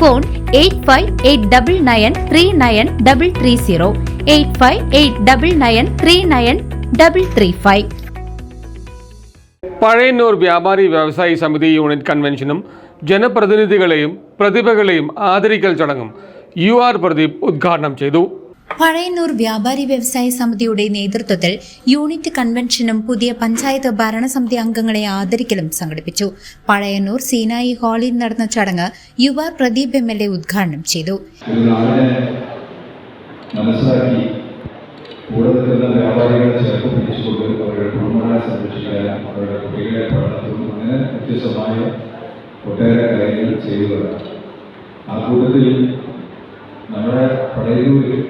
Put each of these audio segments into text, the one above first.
Phone eight five eight double nine three nine double three zero eight five eight double nine three nine double three five Pazhayannur വ്യാപാരി വ്യവസായി സമിതി unit കൺവെൻഷനും ജനപ്രതിനിധികളെയും പ്രതിഭകളെയും ആദരിക്കൽ ചടങ്ങും you are Pradeep ഉദ്ഘാടനം ചെയ്തു. പഴയന്നൂർ വ്യാപാരി വ്യവസായ സമിതിയുടെ നേതൃത്വത്തിൽ യൂണിറ്റ് കൺവെൻഷനും പുതിയ പഞ്ചായത്ത് ഭരണസമിതി അംഗങ്ങളെ ആദരിക്കലും സംഘടിപ്പിച്ചു. പഴയന്നൂർ സീനായി ഹാളിൽ നടന്ന ചടങ്ങ് യുവ പ്രദീപ് എം എൽ എ ഉദ്ഘാടനം ചെയ്തു. ആ നമ്മുടെ പഴയൂരിൽ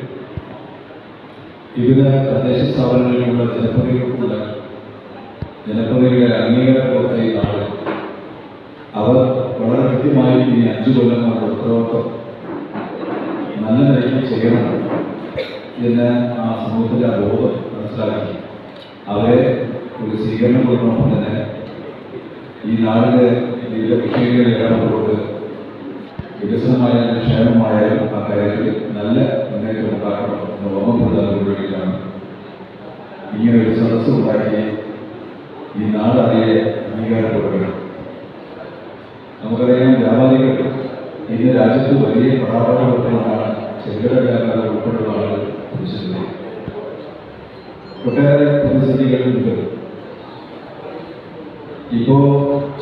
വിവിധ തദ്ദേശ സ്ഥാപനങ്ങളിലുള്ള ജനപ്രതിനിധികൾക്കുള്ള ജനപ്രതിനിധികളെ അംഗീകാരം കൊടുത്ത ഈ അവർ വളരെ കൃത്യമായി ഈ അഞ്ചു കൊല്ലം ഉത്തരവാദിത്വം നല്ല നിലയ്ക്ക് ചെയ്യണം എന്ന് ആ സമൂഹത്തിന്റെ ബോധം മനസ്സിലാക്കി. അവരെ ഒരു സ്വീകരണം കൊടുക്കണമൊപ്പം തന്നെ ഈ നാടിന്റെ വിവിധ വിഷയങ്ങളിൽ ഇടപെട്ടുകൊണ്ട് വികസനമായാലും ക്ഷേമമായാലും ആ കാര്യത്തിൽ നല്ല ഉണ്ടാക്കി ഈ നാട് അതിയെ അംഗീകാരം കൊടുക്കണം. നമുക്കറിയാം വ്യാപാരികൾ ഇന്ന് രാജ്യത്ത് വലിയ പ്രധാനപ്പെട്ടതാണ് ചെറുകിട വ്യാപാരം ഉൾപ്പെടെയുള്ള ആളുകൾ പ്രതിസന്ധി ഒട്ടേറെ പ്രതിസന്ധികളുണ്ട് ഇപ്പോ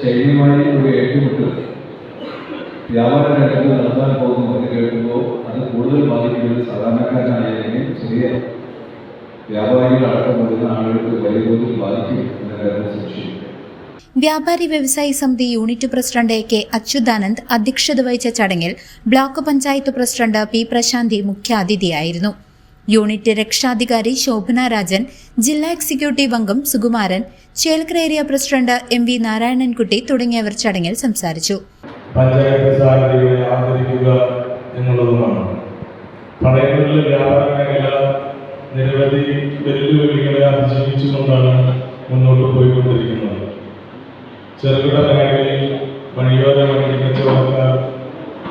ചൈനയുമായി ഒരു ഏറ്റുമുട്ട് വ്യാപാര രംഗത്ത് നടത്താൻ പോകുന്നു എന്ന് കേൾക്കുമ്പോൾ അത് കൂടുതൽ ബാധിക്കുന്നത് സാധാരണക്കാരനായാലും ചെറിയ വ്യാപാരികൾ അടക്കം വരുന്ന ആളുകൾക്ക് വലിയ തോതിൽ ബാധിക്കും എന്ന കാര്യം സംശയിക്കും വ്യാപാരി വ്യവസായി സമിതി unit president A K Achuthanand അധ്യക്ഷത വഹിച്ച ചടങ്ങിൽ block panchayat president P Prashanthi മുഖ്യാതിഥിയായിരുന്നു. Unit രക്ഷാധികാരി ശോഭന രാജൻ ജില്ലാ എക്സിക്യൂട്ടീവ് അംഗം Sukumaran Chelakkara area president M V Narayanankutty തുടങ്ങിയവർ ചടങ്ങിൽ സംസാരിച്ചു. പഞ്ചായത്ത് സാരഥികളെ ആദരിക്കുക എന്നുള്ളതുമാണ്. പടയങ്ങളിലെ വ്യാപാര മേഖല നിരവധി വെല്ലുവിളികളെ അതിജീവിച്ചുകൊണ്ടാണ് മുന്നോട്ട് പോയിക്കൊണ്ടിരിക്കുന്നത്. ചെറുകിട മേഖലയിൽ വഴിയോര വണ്ടി കച്ചവടക്കാർ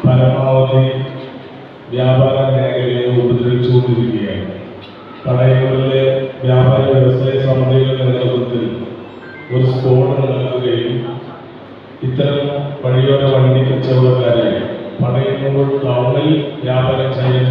പരമാവധി വ്യാപാര മേഖലയെ ഉപദ്രവിച്ചുകൊണ്ടിരിക്കുകയാണ്. പടയങ്ങളിലെ വ്യാപാര വ്യവസായ സമിതിയുടെ നേതൃത്വത്തിൽ ഒരു സ്കോഡ് നടക്കുകയും ഇത്തരം വഴിയോര വണ്ടി കച്ചവടക്കാരെ പടയുമ്പോൾ ടൗണിൽ വ്യാപാരം ചെയ്യാൻ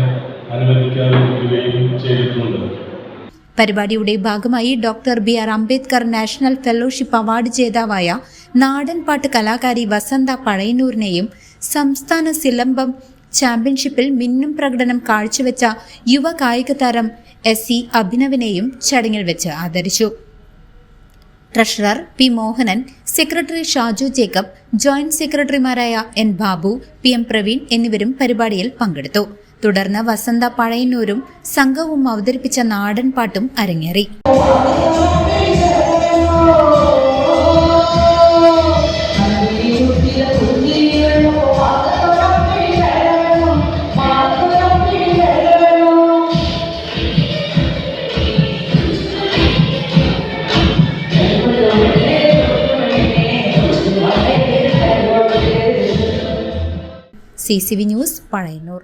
പരിപാടിയുടെ ഭാഗമായി doctor B R Ambedkar national fellowship award ജേതാവായ നാടൻപാട്ട് കലാകാരി വസന്ത പഴയന്നൂരിനെയും സംസ്ഥാന സിലംബം ചാമ്പ്യൻഷിപ്പിൽ മിന്നും പ്രകടനം കാഴ്ചവെച്ച യുവ കായിക താരം എസ് സി അഭിനവിനെയും ചടങ്ങിൽ വെച്ച് ആദരിച്ചു. Treasurer P Mohanan secretary Shaju Jacob joint സെക്രട്ടറിമാരായ N Babu P M Praveen എന്നിവരും പരിപാടിയിൽ പങ്കെടുത്തു. തുടർന്ന് വസന്ത പഴയന്നൂരും സംഘവും അവതരിപ്പിച്ച നാടൻ പാട്ടും അരങ്ങേറി. C C V news Pazhayannur.